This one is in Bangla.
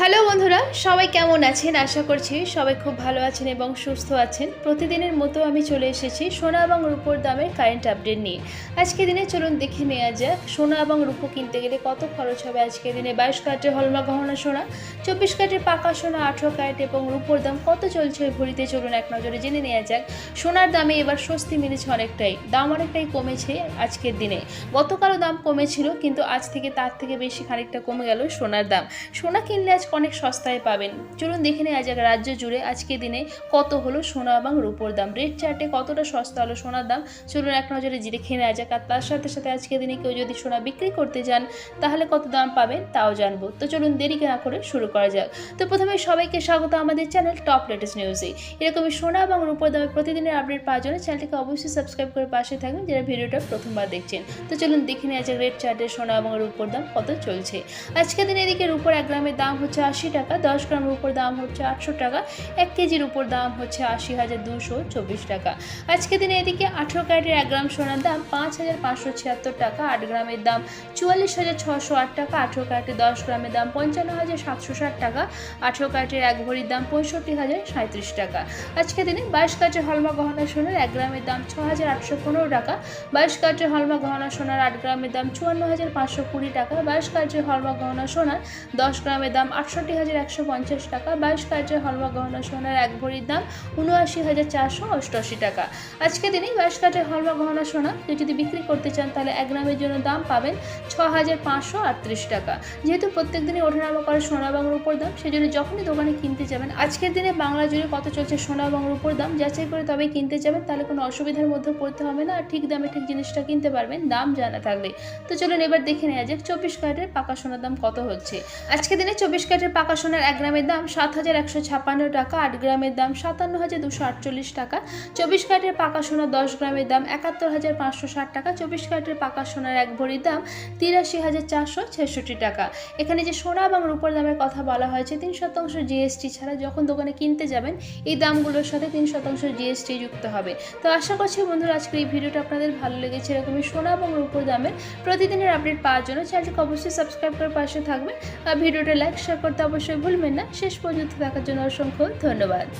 হ্যালো বন্ধুরা, সবাই কেমন আছেন? আশা করছি সবাই খুব ভালো আছেন এবং সুস্থ আছেন। প্রতিদিনের মতো আমি চলে এসেছি সোনা এবং রূপোর দামের কারেন্ট আপডেট নিয়ে। আজকে দিনে চলুন দেখে নেওয়া যাক, সোনা এবং রূপো কিনতে গেলে কত খরচ হবে আজকে দিনে? বাইশ কারেটের হলমা গহনা সোনা, চব্বিশ কারেটের পাকা সোনা, আঠেরো ক্যারেট এবং রূপোর দাম কত চলছে ভরিতে চলুন এক নজরে জেনে নেওয়া যাক। সোনার দামে এবার স্বস্তি মিলেছে অনেকটাই, দাম অনেকটাই কমেছে আজকের দিনে। গতকালও দাম কমেছিল, কিন্তু আজ থেকে তার থেকে বেশি খানিকটা কমে গেল সোনার দাম। সোনা কিনলে আজ অনেক সস্তায় পাবেন। চলুন দেখে নেওয়া যাক রাজ্য জুড়ে আজকে দিনে কত হলো সোনা এবং রূপোর দাম। রেড চার্টে কতটা সস্তা হলো সোনার দাম? চলুন এক নজরে দেখে নেওয়া যাক আর তার সাথে সাথে আজকে দিনে কেউ যদি সোনা বিক্রি করতে যান, তাহলে কত দাম পাবেন তাও জানব। তো চলুন দেরি না করে শুরু করা যাক। তো প্রথমে সবাইকে স্বাগত আমাদের চ্যানেল টপ লেটেস্ট নিউজে। এরকমই সোনা এবং রূপোর দামে প্রতিদিনের আপডেট পাওয়ার জন্য চ্যানেলটিকে অবশ্যই সাবস্ক্রাইব করে পাশে থাকবেন যারা ভিডিওটা প্রথমবার দেখছেন। তো চলুন দেখে নেওয়া যাক রেড চার্টে সোনা এবং রূপোর দাম কত চলছে? আজকে দিনে এদিকে রূপোর এক গ্রামের দাম হচ্ছে আশি টাকা, দশ গ্রামের উপর দাম হচ্ছে আটশো টাকা, এক কেজির উপর দাম হচ্ছে আশি হাজার দুশো চব্বিশ টাকা। আজকে দিনে এদিকে আঠেরো ক্যারেটের এক গ্রাম সোনার দাম পাঁচ হাজার পাঁচশো ছিয়াত্তর টাকা, আট গ্রামের দাম চুয়াল্লিশ হাজার ছশো আট টাকা, আঠেরো ক্যারেটের দশ গ্রামের দাম পঞ্চান্ন হাজার সাতশো ষাট টাকা, আঠেরো ক্যারেটের এক ভরির দাম পঁয়ষট্টি হাজার সাঁত্রিশ টাকা। আজকে দিনে বাইশ ক্যারেটের হলমা গহনা সোনার এক গ্রামের দাম ছ হাজার আটশো পনেরো টাকা, বাইশ ক্যারেটের হলমা গহনা সোনার আট গ্রামের দাম চুয়ান্ন হাজার পাঁচশো কুড়ি টাকা, বাইশ ক্যারেটের হলমা গহনা সোনার দশ গ্রামের দাম আটষট্টি হাজার একশো পঞ্চাশ টাকা, বাইশ ক্যারেটের হলমা গহনা সোনার এক ভরির দাম উনআশি হাজার চারশো অষ্টআশি টাকা। আজকে দিনে বাইশ ক্যারেটের হলমা গহনা সোনা, কেউ যদি বিক্রি করতে চান তাহলে এক গ্রামের জন্য দাম পাবেন ছ হাজার পাঁচশো আটত্রিশ টাকা। যেহেতু প্রত্যেক দিনই ওঠানামা করে সোনা এবং রূপোর দাম সেই জন্য যখনই দোকানে কিনতে যাবেন, আজকের দিনে বাংলা জুড়ে কত চলছে সোনা এবং রূপোর দাম, যাচাই করে তবেই কিনতে যাবেন, তাহলে কোনো অসুবিধার মধ্যে পড়তে হবে না, আর ঠিক দামে ঠিক জিনিসটা কিনতে পারবেন, দাম জানা থাকলে। তো চলুন এবার দেখে নেওয়া যাক, চব্বিশ ক্যারেটের পাকা সোনার দাম কত হচ্ছে। আজকে দিনে চব্বিশ ক্যারেটের পাকা সোনার এক গ্রামের দাম সাত হাজার একশো ছাপ্পান্ন টাকা, আট গ্রামের দাম সাতান্ন হাজার দুশো আটচল্লিশ টাকা। চব্বিশ ক্যারেটের পাকা সোনা দশ গ্রামের দাম একাত্তর হাজার পাঁচশো ষাট টাকা। চব্বিশ ক্যারেটের পাকা সোনার এক ভরির দাম তিরাশি হাজার চারশো ছেষট্টি টাকা। এখানে যে সোনা এবং রূপোর দামের কথা বলা হয়েছে, তিন শতাংশ জিএসটি ছাড়া যখন দোকানে কিনতে যাবেন, এই দামগুলোর সাথে তিন শতাংশ জিএসটি যুক্ত হবে। তো আশা করছি বন্ধুরা, আজকের এই ভিডিওটা আপনাদের ভালো লেগেছে। এরকমই সোনা এবং রূপোর দামের প্রতিদিনের আপডেট পাওয়ার জন্য চ্যানেলটিকে অবশ্যই সাবস্ক্রাইব করে পাশে থাকবেন। আর ভিডিওটা লাইক শেয়ার করতে অবশ্যই ভুলবেন না। শেষ পর্যন্ত থাকার জন্য অসংখ্য ধন্যবাদ।